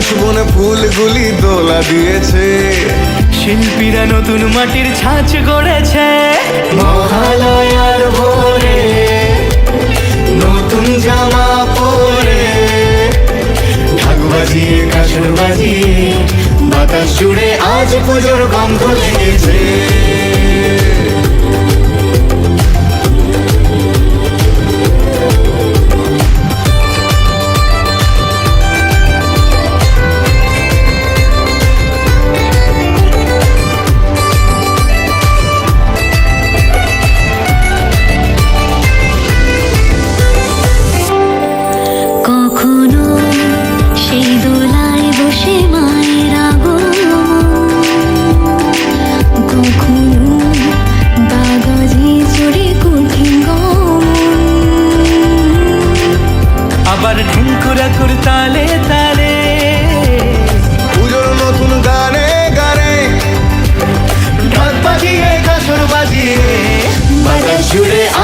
কাশবনে ফুলগুলি দোলা দিয়েছে। শিল্পীরা নতুন মাটির ছাঁচ করেছে। মহালয়ার ভোরে নতুন জামা পরে ঢাক বাজিয়ে কাসর বাজিয়ে বাতাস জুড়ে আজ পুজোর গন্ধ লেগেছে।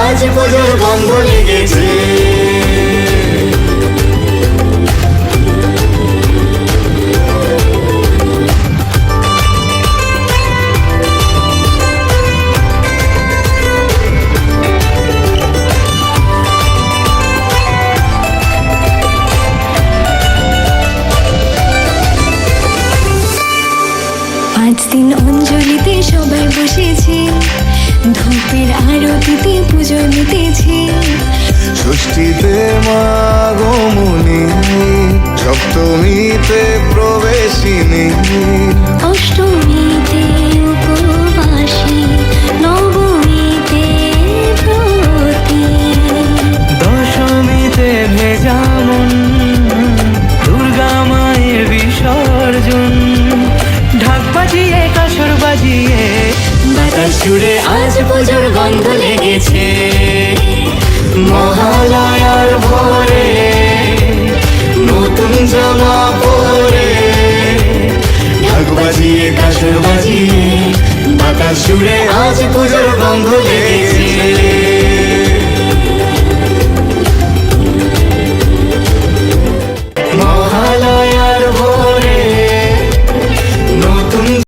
আজ পুজোর গন্ধ লেগেছে। পাঁচ দিন অঞ্জলিতে সবাই বসেছে। নিতেছে ষষ্ঠীতে মাগমনি সপ্তমীতে প্রবেশিনী। অষ্টমীতে উপবাসী নবমীতে প্রতি। দশমীতে ভেজা মন দুর্গা মায়ের বিসর্জন। ঢাক বাজিয়ে কাসর বাজিয়ে বাতাস জুড়ে আজ পুজোর গন্ধ লেগেছে। বাজিয়ে বাতাস জুড়ে আজ পুজোর গন্ধ লেগেছে